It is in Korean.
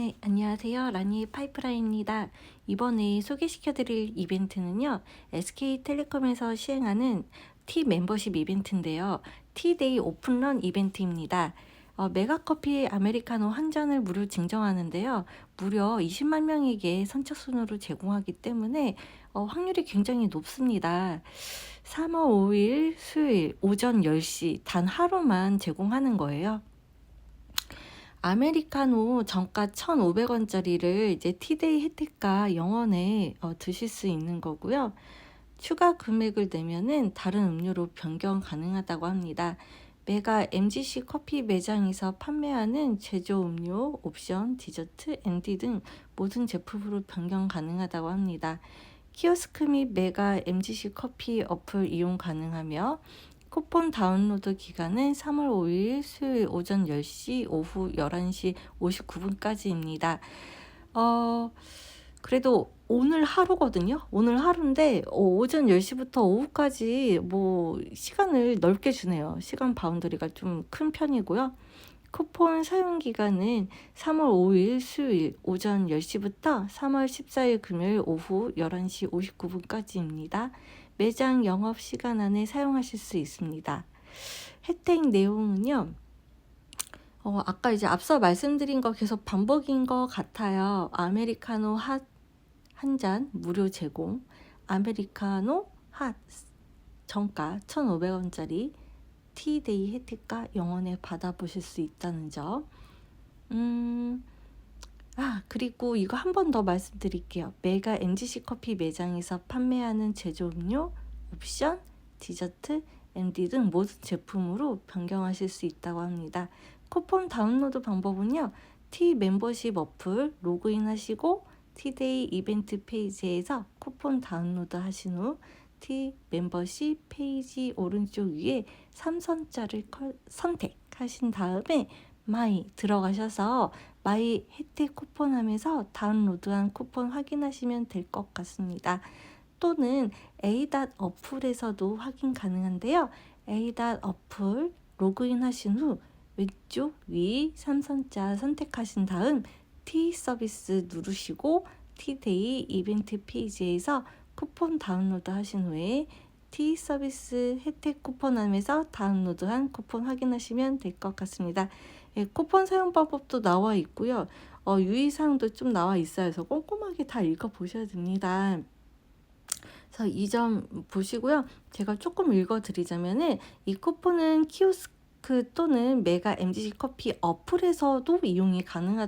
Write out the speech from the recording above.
네, 안녕하세요. 라니의 파이프라인입니다. 이번에 소개시켜 드릴 이벤트는요, SK텔레콤에서 시행하는 T 멤버십 이벤트인데요. T데이 오픈런 이벤트입니다. 어, 메가커피 아메리카노 한 잔을 무료 증정하는데요. 무려 20만 명에게 선착순으로 제공하기 때문에 어, 확률이 굉장히 높습니다. 3월 5일 수요일 오전 10시 단 하루만 제공하는 거예요. 아메리카노 정가 1,500원짜리를 이제 티데이 혜택가 영원에 어, 드실 수 있는 거고요. 추가 금액을 내면은 다른 음료로 변경 가능하다고 합니다. 메가 MGC 커피 매장에서 판매하는 제조 음료, 옵션, 디저트, 앤디 등 모든 제품으로 변경 가능하다고 합니다. 키오스크 및 메가 MGC 커피 어플 이용 가능하며 쿠폰 다운로드 기간은 3월 5일 수요일 오전 10시, 오후 11시 59분까지입니다. 어, 그래도 오늘 하루거든요. 오늘 하루인데 어, 오전 10시부터 오후까지 뭐 시간을 넓게 주네요. 시간 바운더리가 좀 큰 편이고요. 쿠폰 사용 기간은 3월 5일 수요일 오전 10시부터 3월 14일 금요일 오후 11시 59분까지입니다. 매장 영업 시간 안에 사용하실 수 있습니다. 혜택 내용은요. 어, 아까 이제 앞서 말씀드린 거 계속 반복인 것 같아요. 아메리카노 핫 한 잔 무료 제공, 아메리카노 핫 정가 1,500원짜리 티데이 혜택가 영원에 받아보실 수 있다는 점. 음, 아, 그리고 이거 한 번 더 말씀드릴게요. 메가 MGC 커피 매장에서 판매하는 제조 음료, 옵션, 디저트, MD 등 모든 제품으로 변경하실 수 있다고 합니다. 쿠폰 다운로드 방법은요. T 멤버십 어플 로그인 하시고 T데이 이벤트 페이지에서 쿠폰 다운로드 하신 후 T 멤버십 페이지 오른쪽 위에 3선자를 선택하신 다음에 마이 들어가셔서 마이 혜택 쿠폰 하면서 다운로드한 쿠폰 확인하시면 될 것 같습니다. 또는 A. 어플에서도 확인 가능한데요. A. 어플 로그인 하신 후 왼쪽 위 3선자 선택하신 다음 T 서비스 누르시고 T데이 이벤트 페이지에서 쿠폰 다운로드 하신 후에 T 서비스 혜택 쿠폰함에서 다운로드한 쿠폰 확인하시면 될 것 같습니다. 예, 쿠폰 사용 방법도 나와 있고요. 어, 유의사항도 좀 나와 있어요. 그래서 꼼꼼하게 다 읽어보셔야 됩니다. 그래서 이 점 보시고요. 제가 조금 읽어드리자면은 이 쿠폰은 키오스크 또는 메가 MGC 커피 어플에서도 이용이 가능하다.